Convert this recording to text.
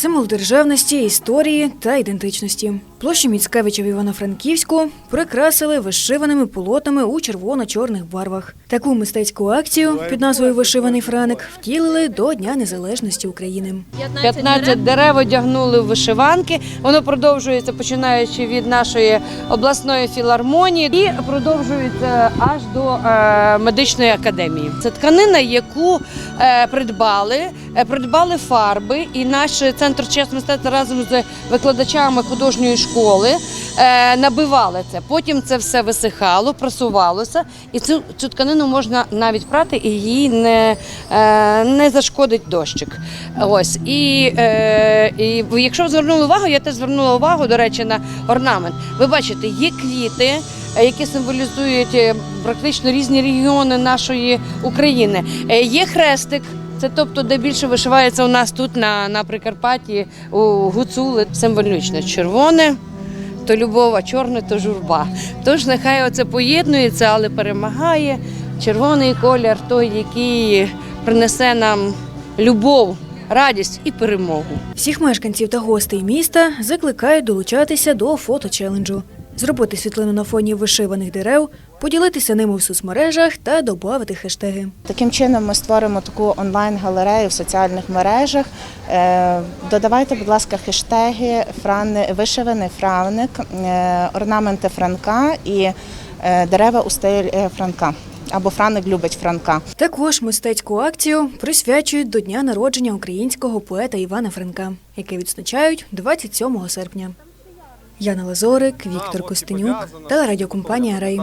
символ державності, історії та ідентичності. Площу Міцкевича в Івано-Франківську прикрасили вишиваними полотнами у червоно-чорних барвах. Таку мистецьку акцію під назвою Вишиваний Франик втілили до Дня Незалежності України. 15 дерев одягнули в вишиванки. Воно продовжується починаючи від нашої обласної філармонії і продовжується аж до е, медичної академії. Це тканина, яку е, придбали, е, придбали фарби, і наш центр мистецтва разом з викладачами художньої школи е, набивали це. Потім це все висихало, просувалося, і цю, цю тканину можна навіть прати, і її не, е, не зашкодить дощик. Ось і, е, і якщо звернули увагу, я теж звернула увагу, до речі, на орнамент. Ви бачите, є квіти, які символізують практично різні регіони нашої України. Є хрестик. Це тобто, де більше вишивається у нас тут на, на Прикарпатті, у гуцули символічно червоне. То любов, а чорне то журба. Тож нехай оце поєднується, але перемагає червоний колір, той, який принесе нам любов, радість і перемогу. Всіх мешканців та гостей міста закликають долучатися до фото-челенджу, зробити світлину на фоні вишиваних дерев, поділитися ними в соцмережах та додати хештеги. Таким чином ми створимо таку онлайн-галерею в соціальних мережах. Е, Додавайте, будь ласка, хештеги «Франи- вишиваний фравник, е, орнаменти Франка і е, дерева у стилі Франка. Або Франик любить Франка. Також мистецьку акцію присвячують до дня народження українського поета Івана Франка, який відзначають 27 серпня. Яна Лазорик, Віктор Костенюк, телерадіокомпанія Рей.